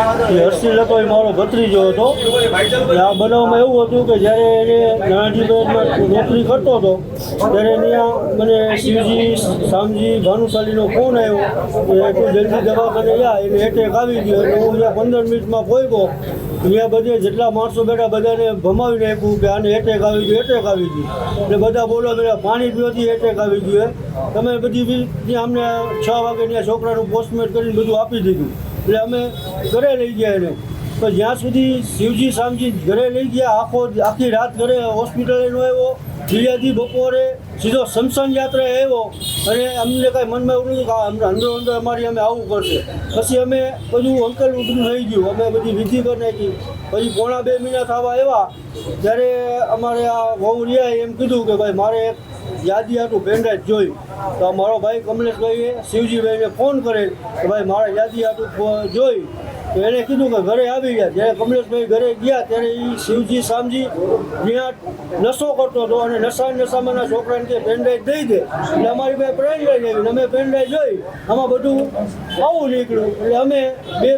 એ હર્ષિલ હતો, એ મારો ભત્રીજો હતો. આ બનાવમાં એવું હતું કે જ્યારે એને નાણાજીબેનમાં નોકરી કરતો હતો, ત્યારે ત્યાં મને શિવજી, શામજી, ભાનુશાલીનો ફોન આવ્યો કે તું જલ્દી દવાખાને જા, એને એટેક આવી ગયો. એટલે હું ત્યાં પંદર મિનિટમાં પહોંચ્યો ત્યાં બધે જેટલા માણસો બેઠા બધાને ભમાવી નાખ્યું કે આને એટેક આવી ગયું એટેક આવી ગયું. એટલે બધા બોલો બધા, પાણી પીવાથી એટેક આવી ગયું. તમે બધી ત્યાં અમને છ વાગે ત્યાં છોકરાનું પોસ્ટમેટ કરીને બધું આપી દીધું. એટલે અમે ઘરે લઈ ગયા એને. તો જ્યાં સુધી શિવજી, શામજી ઘરે લઈ ગયા, આખો આખી રાત ઘરે હોસ્પિટલે નો આવ્યો. બીજાથી બપોરે સીધો સમસાન યાત્રા આવ્યો. અને અમને કાંઈ મનમાં એવું નતું કે અંદર અંદર અમારી અમે આવવું પડશે પછી અમે બધું અંકલ બધું થઈ ગયું. અમે બધી વિધિ કરી નાખી પછી પોણા બે મહિના થવા આવ્યા. ત્યારે અમારે આ વહુ રહ્યા એમ કીધું કે ભાઈ મારે એક યાદી હાટું પેનડ્રાઈવ જોઈ. તો મારો ભાઈ કમલેશભાઈએ શિવજીભાઈને ફોન કરે કે ભાઈ મારે યાદી હાટું જોઈ. તો એને કીધું કે ઘરે આવી ગયા. જ્યારે કમલેશભાઈ ઘરે ગયા ત્યારે એ શિવજી, શામજી ત્યાં નશો કરતો હતો અને નશા નશામાંના છોકરાને કે પેનડ્રાઈવ દઈ દે. એટલે અમારી પાસે પેનડ્રાઈવ આવી અમે પેનડ્રાઈવ જોઈ. આમાં બધું આવું નીકળ્યું. એટલે અમે બે,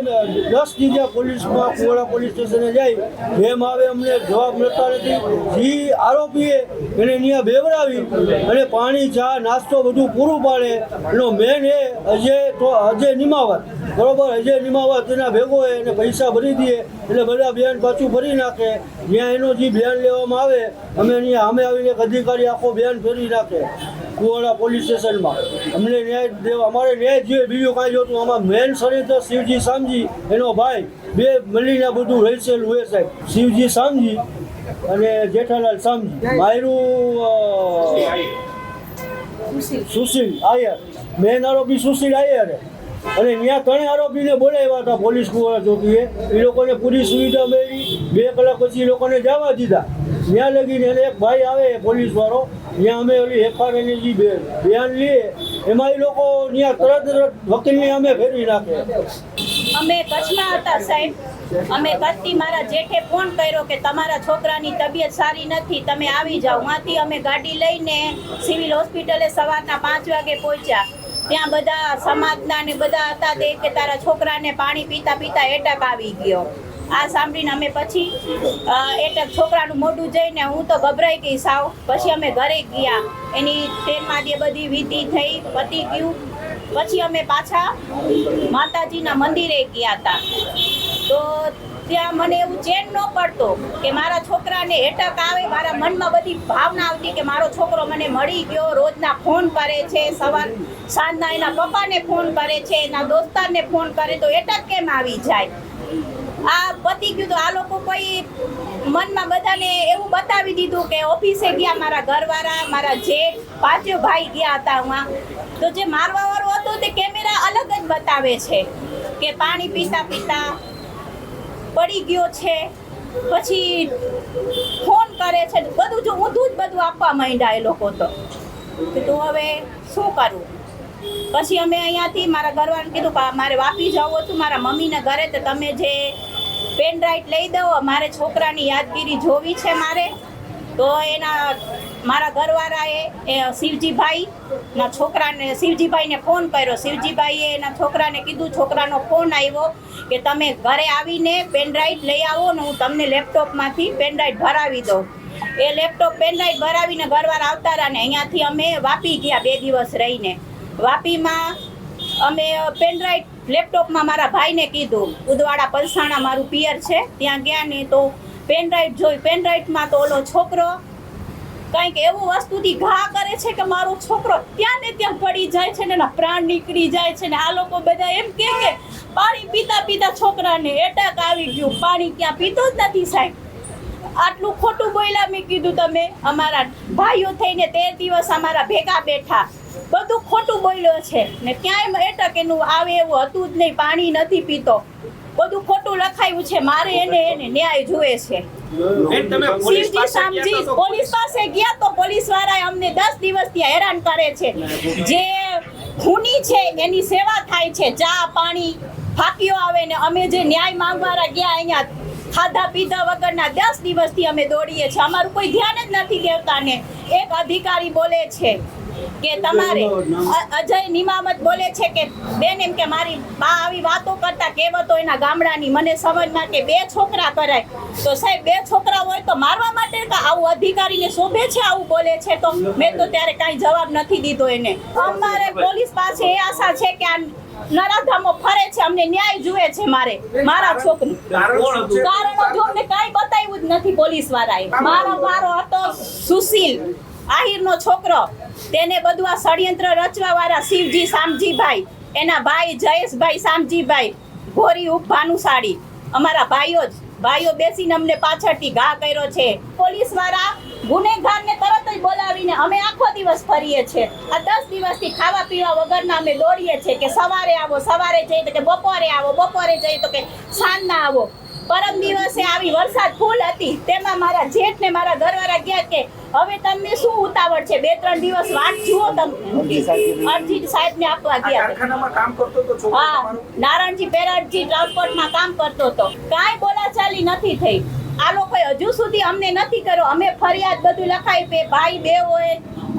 દસ જગ્યા પોલીસમાં કુવાડા પોલીસ સ્ટેશને જઈ જેમ આવે અમને, જવાબ મળતા નથી. જે આરોપીએ એને ત્યાં બેવડાવી અને પાણી, ચા, નાસ્તો બધું પૂરું પાડે. એનો મેન એ અજય તો અજય નિમાવત. બરોબર અજય નિમાવા તેના ભેગો હોય એને પૈસા ભરી દઈએ એટલે બધા બેન પાછું ભરી નાખે. જ્યાં એનો જે બેન લેવામાં આવે અમે અહીંયા અમે આવીને એક અધિકારી આખો બેન ફેરવી નાખે કુવાડા પોલીસ સ્ટેશનમાં. અમને ન્યાય દેવા અમારે ન્યાય જોઈએ બીજું કાંઈ જોતું આમાં મેન તો શિવજી શામજી એનો ભાઈ બે મળીને બધું રહેશેલું હોય સાહેબ શિવજી શામજી અને જેઠાલાલ શામજી માયરું સુશીલ. આયર. મેન આરોપી સુશીલ આયર. અને ત્યાં ત્રણેય આરોપીને બોલાવ્યા હતા પોલીસ ચોકીએ. એ લોકોને પૂરી સુવિધા મેળવી બે કલાક પછી એ લોકોને જવા દીધા. ત્યાં લગીને એને એક ભાઈ આવે પોલીસ વાળો ત્યાં અમે ઓલી એફઆઈઆરની જે બયાન લઈએ એમાં એ લોકો ત્યાં તરત તરત વકીલને અમે ફેરવી નાખે. અમે કચ્છમાં હતા સાહેબ. અમે કચ્છથી મારા જેઠે ફોન કર્યો કે તમારા છોકરાની તબિયત સારી નથી, તમે આવી જાઓ. ત્યાંથી અમે ગાડી લઈને સિવિલ હોસ્પિટલે સવારના પાંચ વાગે પહોંચ્યા. ત્યાં બધા સમાજના ને બધા હતા તે કે તારા છોકરાને પાણી પીતા પીતા એટક આવી ગયો. આ સાંભળીને અમે પછી એટક છોકરાનું મોઢું જઈને હું તો ગભરાઈ ગઈ સાવ. પછી અમે ઘરે ગયા. એની ટ્રેનમાં જે બધી વિધિ થઈ, પતી ગયું. પછી અમે પાછા માતાજીના મંદિરે ગયા હતા તો ત્યાં મને એવું ચેન ન પડતો કે મારા છોકરાને એટક આવે, મારા મનમાં બધી ભાવના આવતી કે મારો છોકરો મને મળી ગયો, રોજના ફોન કરે છે, સવાર સાંજના એના પપ્પાને ફોન કરે છે, એના દોસ્તારને ફોન કરે, તો એટક કેમ આવી જાય? આ પતી ગયું તો આ લોકો કોઈ મનમાં બધાને એવું બતાવી દીધું કે ઓફિસે ગયા મારા ઘરવાળા, મારા જેઠ, પાંચો ભાઈ ગયા હતા હું તો જે મારવાવાળો હતો તે કેમેરા અલગ જ બતાવે છે કે પાણી પીતા પીતા પડી ગયો છે. પછી ફોન કરે છે. બધું જો ઊંધું જ બધું આપવા માંડ્યા એ લોકો તો. કીધું હવે શું કરવું પછી અમે અહીંયાથી મારા ઘરવાળાને કીધું મારે વાપી જવું હતું, મારા મમ્મીના ઘરે, તો તમે જે પેન ડ્રાઈવ લઈ દો, મારે છોકરાની યાદગીરી જોવી છે મારે. તો એના મારા ઘરવાળાએ, એ શિવજીભાઈ ના છોકરાને, શિવજીભાઈને ફોન કર્યો. શિવજીભાઈએ એના છોકરાને કીધું, છોકરાનો ફોન આવ્યો કે તમે ઘરે આવીને પેનડ્રાઈવ લઈ આવો ને હું તમને લેપટોપમાંથી પેનડ્રાઈવ ભરાવી દઉં. એ લેપટોપ પેનડ્રાઈવ ભરાવીને ઘરવાળા આવતા રહ્યા ને અહીંયાથી અમે વાપી ગયા બે દિવસ રહીને. વાપીમાં અમે પેનડ્રાઈવ લેપટોપમાં મારા ભાઈને કીધું, ઉદવાડા પલસાણા મારું પિયર છે, ત્યાં ગયા ને તો પેનડ્રાઈવ જોઈ પેનડ્રાઈવમાં તો ઓલો છોકરો કંઈક એવું વસ્તુથી ઘા કરે છે કે મારો છોકરો ત્યાં ને ત્યાં પડી જાય છે ને એના પ્રાણ નીકળી જાય છે ને આ લોકો બધા એમ કે કે પાણી પીતા પીતા છોકરાને એટેક આવી ગયું. પાણી ક્યાં પીતો જ નથી સાહેબ. આટલું ખોટું બોલ્યા મેં કીધું તમે અમારા ભાઈઓ થઈને તેર દિવસ અમારા ભેગા બેઠા. બધું ખોટું બોલ્યો છે ને ક્યાંય એટક એનું આવે એવું હતું જ નહીં. પાણી નથી પીતો. બધું ખોટું લખાયું છે. મારે એને એને ન્યાય જોવે છે. પોલીસ શિવજી પાસે શામજી ગયા તો પોલીસ પાસે ગયા તો પોલીસ વાળાએ અમને દસ દિવસથી હેરાન કરે છે. જે ખૂની છે એની સેવા થાય છે. ચા પાણી ફાકીઓ આવે ને અમે જે ન્યાય માંગવા ગયા અહીંયા ખાધા પીધા વગરના દસ દિવસથી અમે દોડીએ છીએ. અમારું કોઈ ધ્યાન જ નથી દેવતા ને એક અધિકારી બોલે છે કે તમારે અજય નિમામત બોલે છે કે બેન એમ કે મારી બા આવી વાતો કરતા કહેવતો એના ગામડાની. મને સમજમાં કે બે છોકરા કરાય. તો સાહેબ બે છોકરા હોય તો મારવા માટે કે આવું અધિકારીને શોભે છે આવું બોલે છે? તો મેં તો ત્યારે કાંઈ જવાબ નથી દીધો એને. અમારે પોલીસ પાસે એ આશા છે કે આ નરાધામો ફરે છે અમને ન્યાય જુએ છે મારે મારા છોકરી કારણો જો અમને કાંઈ બતાવ્યું જ નથી પોલીસ વાળાએ મારો મારો હતો સુશીલ. આહિરનો છોકરો, તેને બધું આ ષડયંત્ર રચવા વાળા શિવજી શામજીભાઈ, એના ભાઈ જયેશભાઈ શામજીભાઈ, ગોરી ઉપ ભાનુશાળી. અમારા ભાઈઓ જ, ભાઈઓ બેસીને અમને પાછળથી ઘા કર્યો છે. પોલીસવાળા ગુનેગારને તરત જ બોલાવીને અમે આખો દિવસ ફરીએ છીએ. આ દસ દિવસથી ખાવા પીવા વગરના અમે દોડીએ છીએ કે સવારે આવો, સવારે જઈએ તો કે બપોરે આવો, બપોરે જઈએ તો કે સાંજના આવો. પરમ દિવસે આવી વરસાદ ફૂલ હતી. તેમાં મારા જેઠ ને મારા ઘરવાળા ગયા કે હવે તમને શું ઉતાવળ છે? બે ત્રણ દિવસ વાટ જુઓ તમે. અરજી સાહેબ ને આપવા ગયા કારખાનામાં કામ કરતો તો હા નારાયણજી બેરાડજી ટ્રાન્સપોર્ટમાં કામ કરતો હતો. કાંઈ બોલાચાલી નથી થઈ. આ લોકોએ હજુ સુધી અમને નથી કર્યો. અમે ફરિયાદ બધું લખાઈ પે ભાઈ બે હોય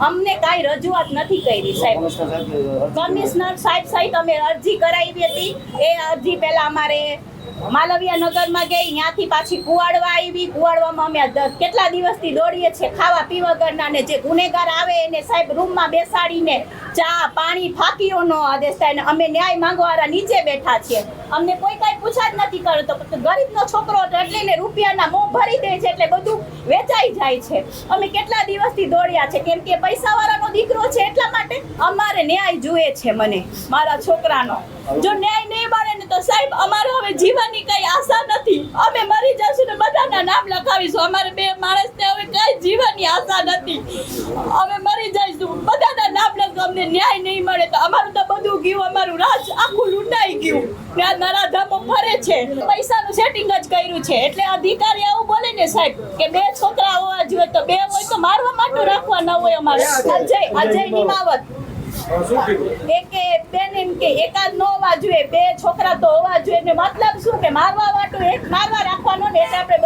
અમને કાંઈ રજૂઆત નથી કરી સાહેબ. કમિશનર સાહેબ સહિત અમે અરજી કરાવી હતી. એ અરજી પહેલા અમારે માલવિયા નગરમાં ગઈ, ત્યાંથી પાછી કુવાડવા આવી. કુવાડવામાં અમે કેટલા દિવસથી દોડીએ છીએ, ખાવા પીવા વગરના ને જે ગુનેગાર આવે એને સાહેબ રૂમમાં બેસાડીને ચા, પાણી, ફાકીઓનો આદેશ થાય ને અમે ન્યાય માંગવાળા નીચે બેઠા છીએ. અમને કોઈ કાંઈ પૂછા જ નથી કરતો ગરીબનો છોકરો એટલે એને રૂપિયાના મોં ભરી દે છે એટલે બધું વેચાઈ જાય છે. અમે કેટલા દિવસથી દોડ્યા છે? કેમ કે પૈસાવાળાનો દીકરો છે એટલા માટે અમારે ન્યાય જુએ છે મને, મારા છોકરાનો. જો ન્યાય નહીં ને તો સાહેબ અમારે હવે જીવવાની કઈ આશા નથી. અમે મરી જશું ને બધાના નામ લખાવીશું. અમારે બે માણસને હવે કઈ જીવવાની આશા નથી. અમે મરી જઈશું. બધાના નામ લખ અમને ન્યાય નહીં મળે તો અમારું તો બધું ગયું અમારું રાજ આખું લૂંટાઈ ગયું. ને આ નરાધામો ફરે છે. પૈસાનું સેટિંગ જ કર્યું છે. એટલે અધિકારી આવું બોલે ને સાહેબ કે બે છોકરા હોવા જોઈએ તો બે હોય તો મારવા માટે રાખવા ન હોય અમારે. અજય અજય નિમાવત શું કીધું એ કે બેન એમ કે એકાદ નો હોવા જોઈએ, બે છોકરા તો હોવા જોઈએ મતલબ શું કે મારવા વાટું, એક મારવા રાખવાનો ને એટલે આપણે